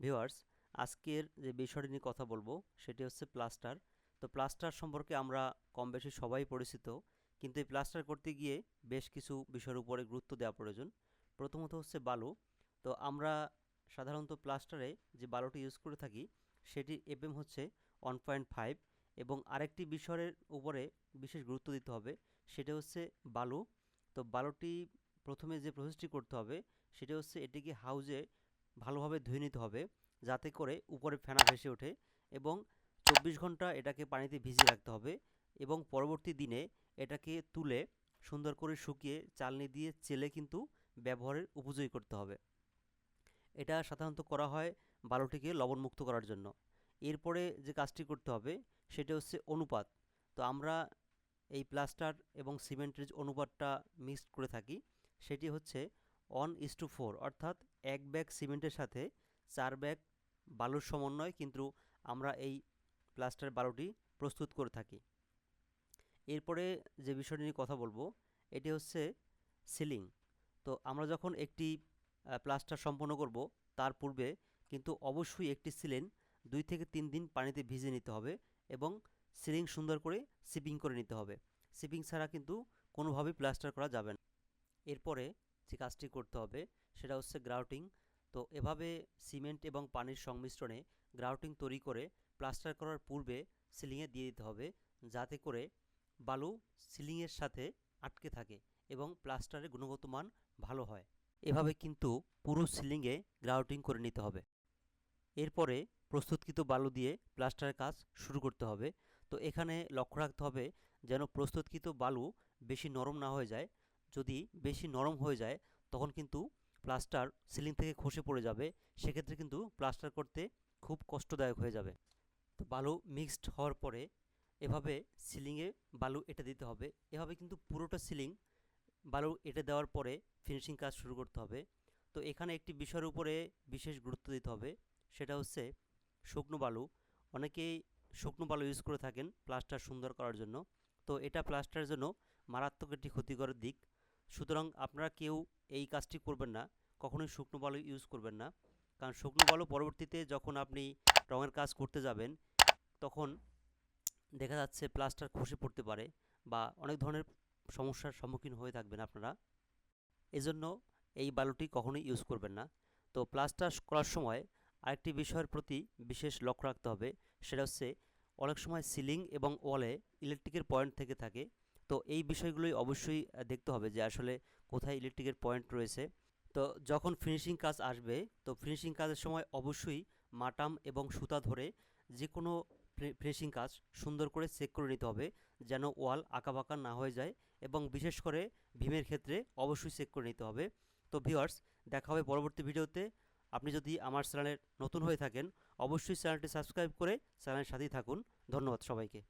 Viewers, আজকের যে বিষয়টি নিয়ে কথা বলব, সেটি হচ্ছে প্লাস্টার। তো প্লাস্টার সম্পর্কে আমরা কম বেশি সবাই পরিচিত, কিন্তু এই প্লাস্টার করতে গিয়ে বেশ কিছু বিষয়ের উপরে গুরুত্ব দেওয়া প্রয়োজন। প্রথমত হচ্ছে বালু। তো আমরা সাধারণত প্লাস্টারে যে বালুটি ইউজ করে থাকি সেটির এফএম হচ্ছে ওয়ান পয়েন্ট ফাইভ এবং আরেকটি বিষয়ের উপরে বিশেষ গুরুত্ব দিতে হবে, সেটা হচ্ছে বালু। তো বালুটি প্রথমে যে প্রসেসটি করতে হবে, সেটা হচ্ছে এটিকে হাউজে ভালোভাবে ধুয়ে নিতে হবে যাতে করে উপরে ফেনা ভেসে ওঠে এবং চব্বিশ ঘণ্টা এটাকে পানিতে ভিজিয়ে রাখতে হবে এবং পরবর্তী দিনে এটাকে তুলে সুন্দর করে শুকিয়ে চালনি দিয়ে চেলে কিন্তু ব্যবহারের উপযোগী করতে হবে। এটা সাধারণত করা হয় বালুটিকে লবণমুক্ত করার জন্য। এরপরে যে কাজটি করতে হবে সেটা হচ্ছে অনুপাত। তো আমরা এই প্লাস্টার এবং সিমেন্টের অনুপাতটা মিক্সড করে থাকি সেটি হচ্ছে ওয়ান ইস টু ফোর অর্থাৎ এক ব্যাগ সিমেন্টের সাথে চার ব্যাগ বালুর সমন্বয়, কিন্তু আমরা এই প্লাস্টার বালুটি প্রস্তুত করে থাকি। এরপরে যে বিষয়টি নিয়ে কথা বলব, এটি হচ্ছে সিলিং তো আমরা যখন একটি প্লাস্টার সম্পন্ন করব, তার পূর্বে কিন্তু অবশ্যই একটি সিলিং দুই থেকে তিন দিন পানিতে ভিজে নিতে হবে এবং সিলিং সুন্দর করে সিপিং করে নিতে হবে। সিপিং ছাড়া কিন্তু কোনোভাবেই প্লাস্টার করা যাবে না। এরপরে যে কাজটি করতে হবে সেটা হচ্ছে গ্রাউটিং। তো এভাবে সিমেন্ট এবং পানির সংমিশ্রণে গ্রাউটিং তৈরি করে প্লাস্টার করার পূর্বে সিলিংয়ে দিয়ে দিতে হবে যাতে করে বালু সিলিংয়ের সাথে আটকে থাকে এবং প্লাস্টারের গুণগত মান ভালো হয়। এভাবে কিন্তু পুরো সিলিংয়ে গ্রাউটিং করে নিতে হবে। এরপরে প্রস্তুতকৃত বালু দিয়ে প্লাস্টারের কাজ শুরু করতে হবে। তো এখানে লক্ষ্য রাখতে হবে যেন প্রস্তুতকৃত বালু বেশি নরম না হয়ে যায়। যদি বেশি নরম হয়ে যায়, তখন কিন্তু প্লাস্টার সিলিং থেকে খসে পড়ে যাবে। সেক্ষেত্রে কিন্তু প্লাস্টার করতে খুব কষ্টদায়ক হয়ে যাবে। তো বালু মিক্সড হওয়ার পরে এভাবে সিলিংয়ে বালু এঁটে দিতে হবে। এভাবে কিন্তু পুরোটা সিলিং বালু এঁটে দেওয়ার পরে ফিনিশিং কাজ শুরু করতে হবে। তো এখানে একটি বিষয়ের উপরে বিশেষ গুরুত্ব দিতে হবে। সেটা হচ্ছে শুকনো বালু। অনেকেই শুকনো বালু ইউজ করে থাকেন প্লাস্টার সুন্দর করার জন্য। তো এটা প্লাস্টারের জন্য মারাত্মক একটি ক্ষতিকর দিক। সুতরাং আপনারা কেউ এই কাজটি করবেন না, কখনোই শুকনো বালু ইউজ করবেন না। কারণ শুকনো বালু পরবর্তীতে যখন আপনি রঙের কাজ করতে যাবেন, তখন দেখা যাচ্ছে প্লাস্টার খসে পড়তে পারে বা অনেক ধরনের সমস্যার সম্মুখীন হয়ে থাকবেন আপনারা। এজন্য এই বালুটি কখনোই ইউজ করবেন না। তো প্লাস্টার করার সময় আরেকটি বিষয়ের প্রতি বিশেষ লক্ষ্য রাখতে হবে, সেটা হচ্ছে অনেক সময় সিলিং এবং ওয়ালে ইলেকট্রিকের পয়েন্ট থেকে থাকে। তো এই বিষয়গুলোই অবশ্যই দেখতে হবে যে আসলে কোথায় ইলেকট্রিকের পয়েন্ট রয়েছে। তো যখন ফিনিশিং কাজ আসবে, তো ফিনিশিং কাজের সময় অবশ্যই মাটাম এবং সুতা ধরে যে কোনো ফিনিশিং কাজ সুন্দর করে চেক করে নিতে হবে যেন ওয়াল আঁকাবাঁকা না হয়ে যায় এবং বিশেষ করে ভীমের ক্ষেত্রে অবশ্যই চেক করে নিতে হবে। তো ভিওয়ার্স দেখা হবে পরবর্তী ভিডিওতে। আপনি যদি আমার চ্যানেলের নতুন হয়ে থাকেন, অবশ্যই চ্যানেলটি সাবস্ক্রাইব করে চ্যানেলের সাথেই থাকুন। ধন্যবাদ সবাইকে।